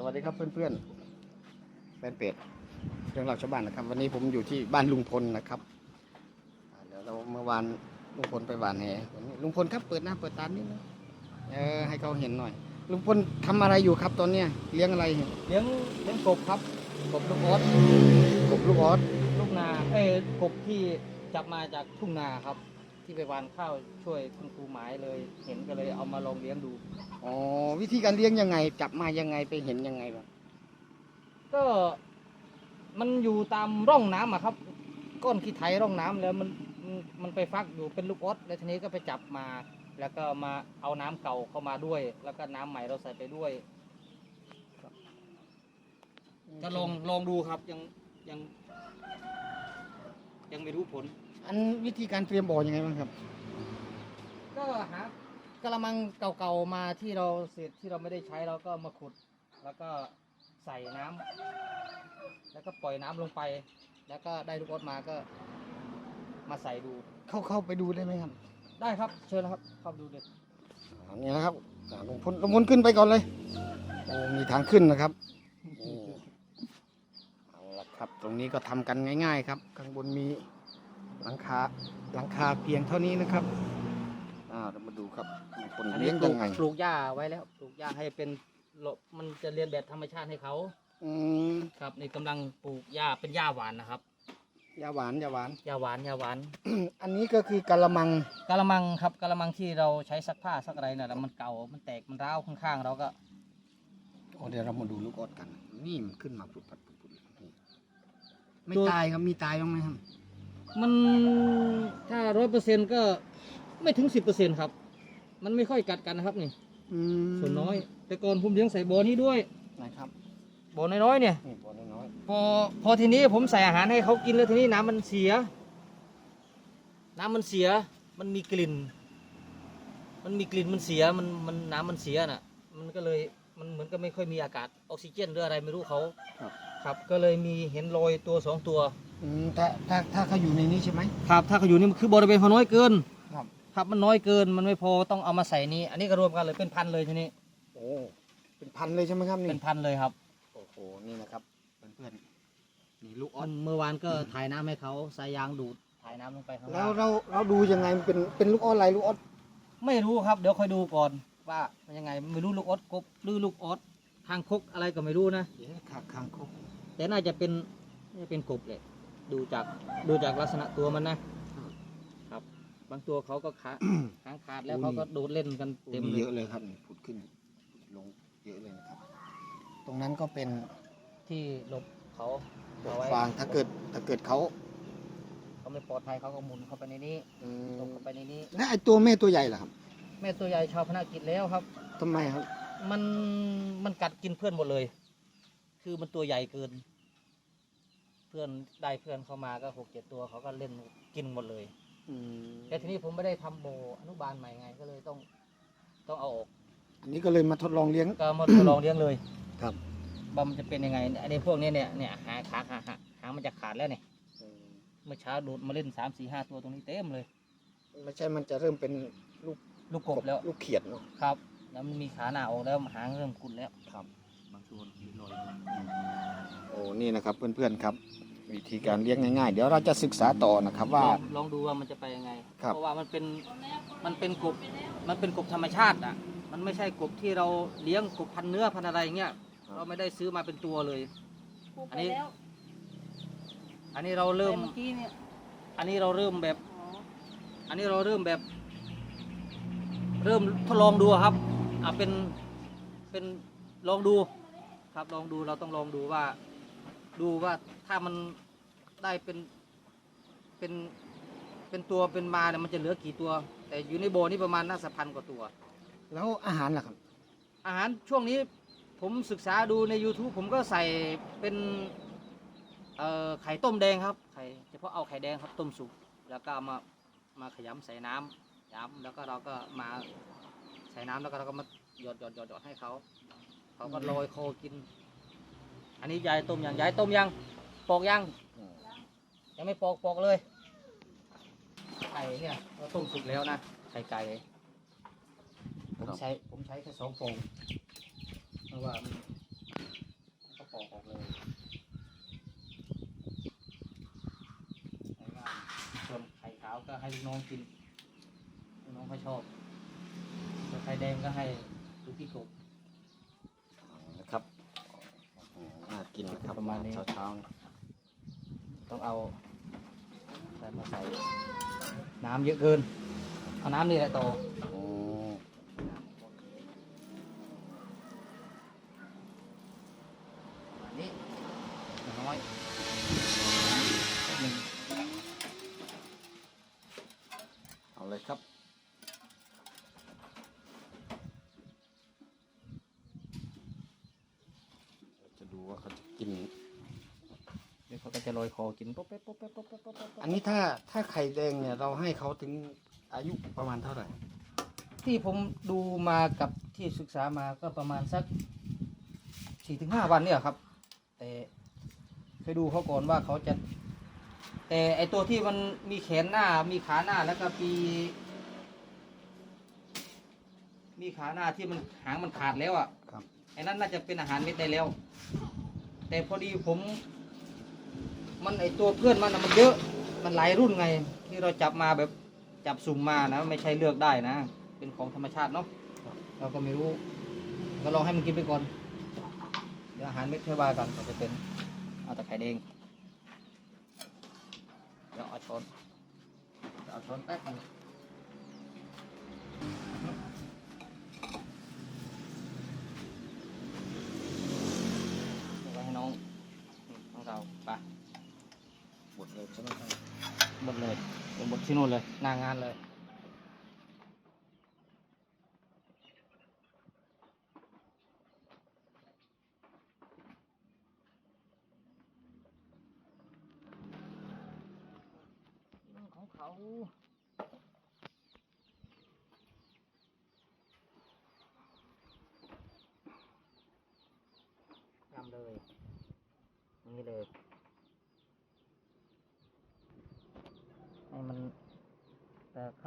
สวัสดีครับเพื่อนๆแฟนเพจเรื่องเราวชาวบ้านนะครับ วันนี้ผมอยู่ที่บ้านลุงพลนะครับอ่าเดี๋ยวเราเมื่อวานลุงพลไปหวานแหวันนี้ลุงพลครับเปิดหน้าเปิดตานิดนึงเออให้เขาเห็นหน่อย ลุงพลทำอะไรอยู่ครับตอนเนี้ยเลี้ยงอะไรเนี่ยเลี้ยงเลี้ยงกบครับกบลูกออสกบลูกออสลูกนาเอ้ยกบที่จับมาจากทุ่งนาครับ ที่ไปหวานข้าวช่วยคุณครูหมายเลย เห็นก็เลยเอามาลองเลี้ยงดู อ๋อวิธีการเลี้ยงยังไง จับมายังไงไปเห็นยังไงบ้างก็มันอยู่ตามร่องน้ำอะครับ ก้อนขี้ไถร่องน้ำแล้วมันมันมันไปฟักอยู่เป็นลูกออสแล้วทีนี้ก็ไปจับมา แล้วก็มาเอาน้ำเก่าเข้ามาด้วย แล้วก็น้ำใหม่เราใส่ไปด้วยก็ลองลองดูครับยังยัง ยังไม่รู้ผล อันวิธีการเตรียมบ่อยังไงบ้างครับ ก็หากระมังเก่าๆมาที่เราเศษที่เราไม่ได้ใช้เราก็มาขุด แล้วก็ใส่น้ำแล้วก็ปล่อยน้ำลงไป แล้วก็ได้ลูกออสมาก็ มาใส่ดู เข้าเข้าไปดูได้ไหมครับ ได้ครับเชิญแล้วครับ เข้าไปดูเลยอันนี้นะครับอ่าลุงพลลุงพลขึ้นไปก่อนเลยโอ้มีทางขึ้นนะครับนี่เอาละครับ ตรงนี้ก็ทำกันง่าย ๆ ครับ ข้างบนมี หลังคาหลังคาเพียงเท่านี้นะครับอ่าเรามาดูครับลุงพลอันเลี้นี้ยงปลูยักงไงปลูกหญ้าไว้แล้วปลูกหญ้าให้เป็นโลมันจะเรียนแบบธรรมชาติให้เขาอืมครับในกำลังปลูกหญ้าเป็นหญ้าหวานนะครับยาหวานยาหวาน หญ้าหวานหญ้าหวานอันนี้ก็คือกะละมังกะละมังครับกะละมังที่เราใช้ซักผ้าซักอะไรน่ะแล้วมันเก่ามันแตกมันร้าวข้างๆ เราก็โอ้เดี๋ยวเรามาดูลูกออดกัน นี่มันขึ้นมาปุดปัดปุดปุดนี่ไม่ตัวตายครับมีตายบ้างไหมครับ มันถ้าร้อยเปอร์เซ็นก็ไม่ถึงสิบเปอร์เซ็นครับ มันไม่ค่อยกัดกันนะครับนี่ อืมส่วนน้อย แต่ก่อนผมเลี้ยงใส่บ่อนี้ด้วยนะครับบ่อน้อยๆเนี่ย นี่บ่อน้อยพอพอทีนี้ผมใส่อาหารให้เขากินแล้วทีนี้น้ำมันเสีย น้ำมันเสีย มันมีกลิ่น มันมีกลิ่นมันเสีย มันมันน้ำมันเสียน่ะ มันก็เลยมันเหมือนก็ไม่ค่อยมีอากาศออกซิเจนหรืออะไรไม่รู้เขาครับ ครับ ก็เลยมีเห็นรอยตัวสองตัว อืมถ้าถ้าถ้าเขาอยู่ในนี้ใช่ไหม ครับถ้าเขาอยู่นี่มันคือบริเวณเขาน้อยเกินครับ ครับมันน้อยเกินมันไม่พอต้องเอามาใส่นี้ อันนี้ก็รวมกันเลยเป็นพันเลยทีนี้โอ้เป็นพันเลยใช่ไหมครับนี่เป็นพันเลยครับโอ้โหนี่นะครับเพื่อนๆนี่ลูกออมัสนเมื่อวานก็ถ่ายน้ำให้เขาใส่ยางดูดถ่ายน้ำลงไปข้างแล้วล่างเราเราดูยังไงมันเป็นเป็นลูกออสอะไรลูกออสไม่รู้ครับเดี๋ยวคอยดูก่อนว่ามันยังไงไม่รู้ลูกออสกบหรือลูกออสทางคกอะไรก็ไม่รู้นะเดี๋ยวขาคางคกแต่น่าจะเป็นน่าจะเป็นกบเลย ดูจากดูจากลักษณะตัวมันนะ ครับ บางตัวเขาก็ขาหางขาดแล้วเขาก็โดดเล่นกันเต็มมีเลเยยอะเลยครับนี่ผุดขึ้นลงเยอะเลยนะครับ ตรงนั้นก็เป็นที่หลบเขาบเอากไว้ฟางถ้าเกิดถ้าเกิดเขาเขาไม่ปลอดภัยเขาก็หมุนเข้าไปในนี้อืลมงเข้าไปในนี้ แล้วไอตัวแม่ตัวใหญ่ล่ะครับแม่ตัวใหญ่ชาวพนักกิจแล้วครับ ทำไมครับ มันมันกัดกินเพื่อนหมดเลย คือมันตัวใหญ่เกิน เพื่อนได้เพื่อนเข้ามาก็หกเจ็ดตัวเขาก็เล่นกินหมดเลยอืมแต่ทีนี้ผมไม่ได้ทำโบอนุบาลใหม่ไงก็เลยต้อง ต้องเอาออกอันนี้ก็เลยมาทดลองเลี้ยง ก็มาทดลองเลี้ยงเลยครับ ว่ามันจะเป็นยังไงอันนี้พวกนี้เนี่ยเนี่ยหางขาขาหางหางมันจะขาดแล้วเนี่ยเมื่อเช้าดูดมาเล่นสามสี่ห้าตัวตรงนี้เต็มเลย ไม่ใช่มันจะเริ่มเป็นลูกลูกกบแล้ว ลูกเขียดเนาะ ครับ แล้วมันมีขาหน้าออกแล้วหางเริ่มกุดแล้วครับ บางตัวมีรอยโอ้ นี่นะครับเพื่อนๆครับ วิธีการเลี้ยงง่ายๆ เดี๋ยวเราจะศึกษาต่อนะครับว่า ลองลองดูว่ามันจะไปยังไง ครับ เพราะว่ามันเป็นมันเป็นกบมันเป็นกบธรรมชาติอะ มันไม่ใช่กบที่เราเลี้ยงกบพันเนื้อพันอะไรเงี้ย เราไม่ได้ซื้อมาเป็นตัวเลย ปลูกอัไปนนี้แล้วอันนี้เราเริ่ม แต่เมื่อกี้เนี่ยอันนี้เราเริ่มแบบ อ๋ออันนี้เราเริ่มแบบ เริ่มทดลองดูครับอะเป็นเป็นลองดู ครับลองดูเราต้องลองดูว่า ดูว่าถ้ามันได้เป็นเป็นเป็นตัวเป็นมาเนี่ยมันจะเหลือกี่ตัว แต่อยู่ในโบนี่ประมาณน่าจะพันกว่าตัว แล้วอาหารล่ะครับ อาหารช่วงนี้ผมศึกษาดูใน YouTube ผมก็ใส่เป็นเอ่อไข่ต้มแดงครับไข่เฉพาะเอาไข่แดงครับต้มสุกแล้วก็เอามามาขยำใส่น้ำย้ำแล้วก็เราก็มาใส่น้ำแล้วก็เราก็มาหยอดหยอดหยอดหยอดให้เขาเขาก็โรยโคกิน อันนี้ยายต้มยังยายต้มยังปอกยังยังไม่ปอกปอกเลยไก่เนี่ยเราต้มสุกแล้วนะไข่ไก่ผมใช้ผมใช้แค่สองฟองเพราะว่ามันก็ปอกออกเลยส่วนไข่ขาวก็ให้ลูกน้องกินลูกน้องเขาชอบส่วนไข่แดงก็ให้ลูกพี่กบ กินนะครับประมาณนี้เช้าๆนะต้องเอาใส่มาใส่น้ำเยอะเกิน เอาน้ำนี่แหละโตโอ้นี่น้อยหนึ่งเอาเลยครับ จะดูว่าเขาจะกิน เดี๋ยวเขาก็ จะลอยคอกินป๊อปเป๊ะป๊อปเป๊ะป๊อปเป๊ะป๊อปเป๊ะอันนี้ถ้าถ้าไข่แดงเนี่ยเราให้เขาถึงอายุประมาณเท่าไหร่ ที่ผมดูมากับที่ศึกษามาก็ประมาณสักสี่ถึงห้าวันเนี่ยครับ แต่เคยดูเขาก่อนว่าเขาจะ แต่ไอตัวที่มันมีแขนหน้า มีขาหน้าแล้วก็มีมีขาหน้าที่มันหางมันขาดแล้วอะครับไอ้นั้นน่าจะเป็นอาหารเม็ดได้แล้ว แต่พอดีผม มันไอตัวเพื่อนมันนะมันเยอะ มันหลายรุ่นไง ที่เราจับมาแบบจับสุ่มมานะ ไม่ใช่เลือกได้นะ เป็นของธรรมชาติเนาะเราก็ไม่รู้ก็ลองให้มันกินไปก่อนเดี๋ยวอาหารเม็ดเทวากันก็จะเป็นเอาแต่ไข่แดงเดี๋ยวเอาช้อนเอาช้อนแป๊บนึง 1 lượt 1 xino lượt nàng ngàn lời.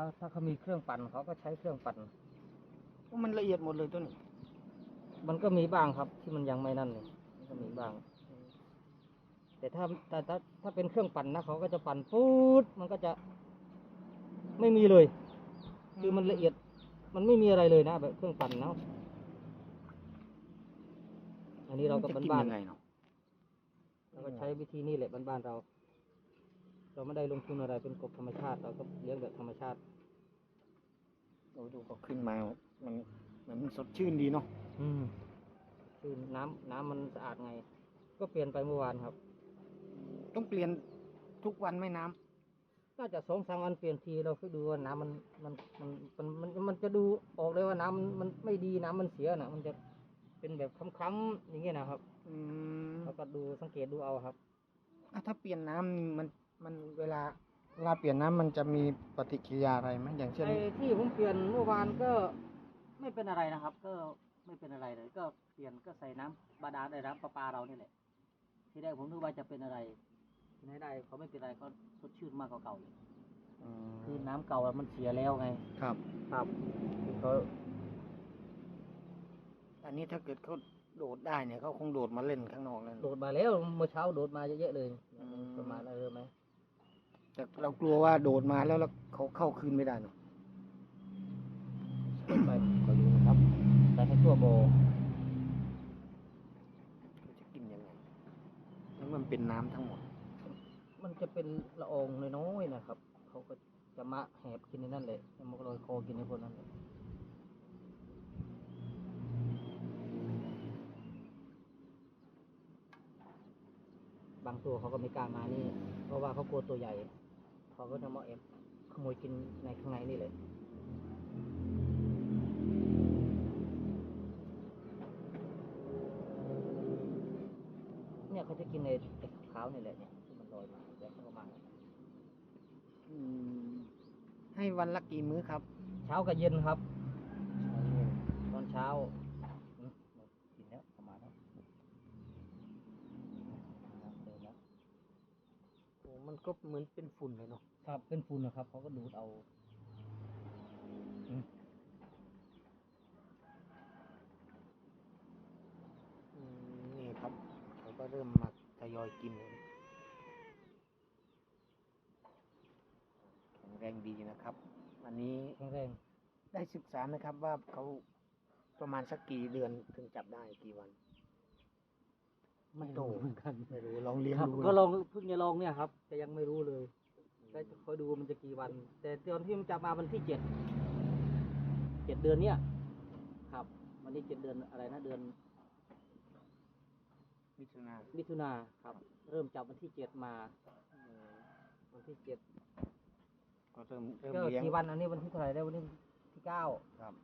เขาถ้าเขามีเครื่องปั่นเขาก็ใช้เครื่องปั่นโอ้มันละเอียดหมดเลยตัวนี้ มันก็มีบ้างครับ ที่มันยังไม่นั่นเลยมันก็มีบ้าง แต่ถ้าแต่ถ้าถ้าเป็นเครื่องปั่นนะเขาก็จะปั่นปุ๊ดมันก็จะไม่มีเลย คือมันละเอียด มันไม่มีอะไรเลยนะแบบเครื่องปั่นเนาะอันนี้เราก็จะกินบ้านยังไงเนาะๆเราก็ใช้วิธีนี้แหละบ้านๆเรา เราไม่ได้ลงทุนอะไรเป็นกบธรรมชาติ เราก็เลี้ยงแบบธรรมชาติโอ้ดูก็ขึ้นมา มันเหมือนมันสดชื่นดีเนาะอืมคือน้ำน้ำมันสะอาดไง ก็เปลี่ยนไปเมื่อวานครับ ต้องเปลี่ยนทุกวันไหมน้ำน่าจะสองสามวันเปลี่ยนทีเราคือดูว่าน้ำมันมันมันมันมันมันจะดูออกเลยว่าน้ำมันมันไม่ดีน้ำมันเสียนะมันจะเป็นแบบคล้ำๆอย่างเงี้ยนะครับ อืมเราก็ดูสังเกตดูเอาครับอะถ้าเปลี่ยนน้ำมัน มันเวลาเวลาเปลี่ยนน้ำมันจะมีปฏิกิริยาอะไรไหมอย่างเช่น ไอ้ที่ผมเปลี่ยนเมื่อวานก็ไม่เป็นอะไรนะครับ ก็ไม่เป็นอะไรเลย ก็เปลี่ยนก็ใส่น้ำบาดาลในน้ำประปาเรานี่แหละ ทีแรกผมนึกว่าจะเป็นอะไรที่ไหนได้เขาไม่เป็นไรเขาสดชื่นมากกว่าเก่าเลยคือน้ำเก่าอะมันเสียแล้วไง ครับ ครับเขาอันนี้ถ้าเกิดเขาโดดได้เนี่ยเขาคงโดดมาเล่นข้างนอกแล้วโดดมาแล้วเมื่อเช้าโดดมาเยอะๆเลย อืม ประมาณเออไหม แต่เรากลัวว่าโดดมาแล้วแล้วเขาเข้าคืนไม่ได้เนาะไปขอดูนะครับใส่ให้ทั่วโบเขาจะกินยังไงแล้วมันเป็นน้ำทั้งหมด มันจะเป็นละอองน้อยๆนะครับ เขาก็จะมาแหบกินในนั่นเลยแล้วมันก็ลอยคอกินในพวกนั้นเลยบางตัวเขาก็ไม่กล้ามานี่ เพราะว่าเขากลัวตัวใหญ่ เขาก็จะมาแอบขโมยกินในข้างในนี่เลยเนี่ยเขาจะกินในไอ้ขาวๆนี่แหละเนี่ยที่มันลอยมาแล้วเขาก็มาอืมให้วันละกี่มื้อครับ เช้ากับเย็นครับ ตอนเช้าอืมกินแล้วประมาณนั้นเดินแล้ว โอ้ มันก็เหมือนเป็นฝุ่นเลยเนาะครับ เป็นฝุ่นนะครับเขาก็ดูดเอาอืมอืมนี่ครับเขาก็เริ่มมาทยอยกินเลยแข็งแรงดีนะครับ อันนี้แข็งแรงได้ศึกษาไหมครับว่าเขาประมาณสักกี่เดือนถึงจับได้กี่วัน ไม่โตเหมือนกันไม่รู้ลองเลี้ยงครับดูก็ลองเพิ่งจะลองเนี่ยครับ แต่ยังไม่รู้เลยก็จะคอยดูมันจะกี่วัน แต่ตอนที่มันจับมาวันที่เจ็ดเจ็ดเดือนเนี้ยครับ วันที่เจ็ดเดือนอะไรนะเดือน มิถุนามิถุนาครับ เริ่มจับวันที่เจ็ดมาเอ่อวันที่เจ็ดก็เริ่มเริ่มก็เลี้ยงกี่วันอันนี้วันที่เท่าไหร่ได้ววันนี้ที่เก้าครับ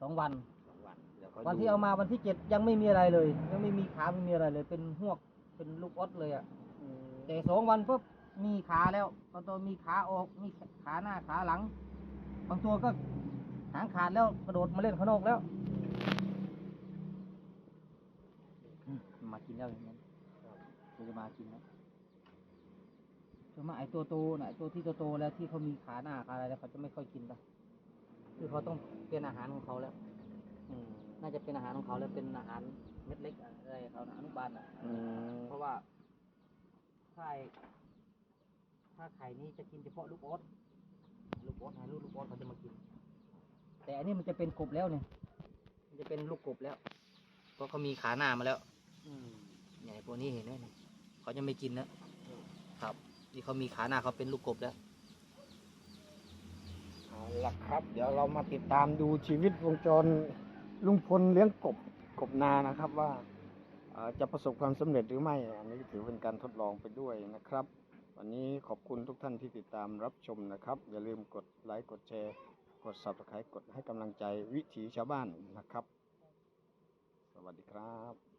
สองวันสอง วันเดี๋ยวขวันดูที่เอามาวันที่เจ็ดยังไม่มีอะไรเลย ยังไม่มีขาไม่มีอะไรเลย เป็นหวกเป็นลูกออดเลยอะอืมแต่สองวันปุ๊บมีขาแล้วบางตัวมีขาออกมีขาหน้าขาหลัง บางตัวก็หางขาดแล้วกระโดดมาเล่นข้างนอกแล้วอืมมากินแล้วอย่างนั้นเราจะมากินแล้วส่วนมากไอ้ตัวโตน่ะไอ้ตัวที่โตๆแล้วที่เขามีขาหน้าขาอะไรแล้วเขาจะไม่ค่อยกินแล้วคือเขาต้องเป็นอาหารของเขาแล้วอืม น่าจะเป็นอาหารของเขาแล้วเป็นอาหารเม็ดเล็กอะไรเขานะอนุบาลอะอืมเพราะว่าถ้าไอ้ถ้าไข่นี้จะกินเฉพาะลูกออสลูกออสหาลูกลูกออสเขาจะมากิน แต่อันนี้มันจะเป็นกบแล้วเนี่ย มันจะเป็นลูกกบแล้ว เพราะเขามีขาหน้ามาแล้วอืมเนี่ยพวกนี้เห็นไหมเนี่ยเขาจะไม่กินแล้วครับที่เขามีขาหน้าเขาเป็นลูกกบแล้วเอาละครับ เดี๋ยวเรามาติดตามดูชีวิตวงจร ลุงพลเลี้ยงกบกบนานะครับว่าจะประสบความสำเร็จหรือไม่ อันนี้ถือเป็นการทดลองไปด้วยนะครับ วันนี้ขอบคุณทุกท่านที่ติดตามรับชมนะครับ อย่าลืมกดไลค์กดแชร์ กดซับสไครต์กดให้กำลังใจวิถีชาวบ้านนะครับ สวัสดีครับ